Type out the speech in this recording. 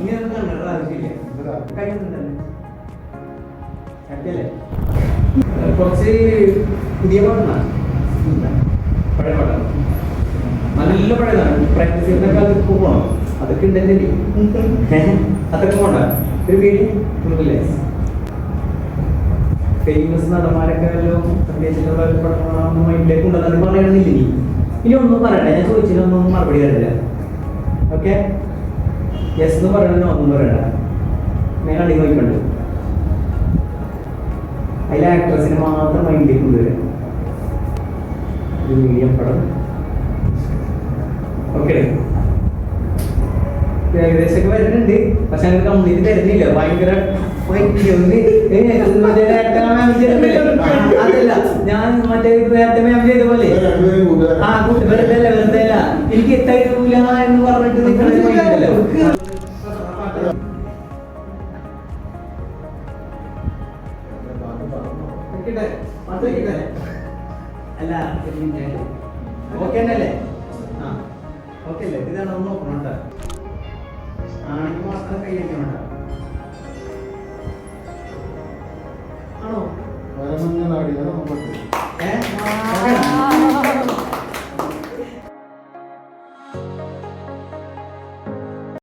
ഇങ്ങനെ ആവശ്യമില്ല കഴിയുന്നുണ്ടല്ലേ കുറച്ച് പുതിയ പാട്ടാണ്. പഴയ പാട്ടാണ്. നല്ല പഴയതാണ്. പ്രാക്ടീസ് ചെയ്യുന്നൊക്കെ അത് പോകണം അതൊക്കെ ഉണ്ടല്ലേ അതൊക്കെ പോണ്ട. ഒരു വീഡിയോ കൊടുക്കില്ലേ ഫേമസ് നടന്മാരൊക്കെ വല്ലതും പ്രത്യേകിച്ചിട്ടുള്ള ഒരു പടം മൈൻഡിലേക്ക് ഉണ്ടെന്ന് പറയണമെന്നില്ല ഇനി ഇനി ഒന്നും പറയണ്ട. ഞാൻ ചോദിച്ചതിനൊന്നും മറുപടി തരില്ല ഓക്കെ യെസ് എന്ന് പറയണ ഒന്നും പറയണ്ട ഞാൻ അടി നോക്കിക്കണ്ട്. അതിലെ ആക്ട്രസിനെ മാത്രം മൈൻഡിലേക്ക് കൊണ്ടുവരാം ഒരു മീഡിയം പടം. ഓക്കെ ഏകദേശമൊക്കെ വരുന്നുണ്ട്. പക്ഷെ അങ്ങനെ കംപ്ലീറ്റ് തരുന്നില്ല. ഭയങ്കര അതല്ല ഞാൻ മറ്റേ നേരത്തെ മാം ചെയ്ത പോലെ. ആ വെറുതെ അല്ല വെറുതെ അല്ല. എനിക്ക് എന്ന് അല്ല ഓക്കെ അല്ലേ ആ ഓക്കെ അല്ലേ? ഇതാണ് ഒന്ന് നോക്കണം കേട്ടോ. ആണെങ്കിൽ മാത്രം കൈ വയ്ക്കണം കേട്ടോ. ആണോ? ഏ? ഓക്കേ ആണോ?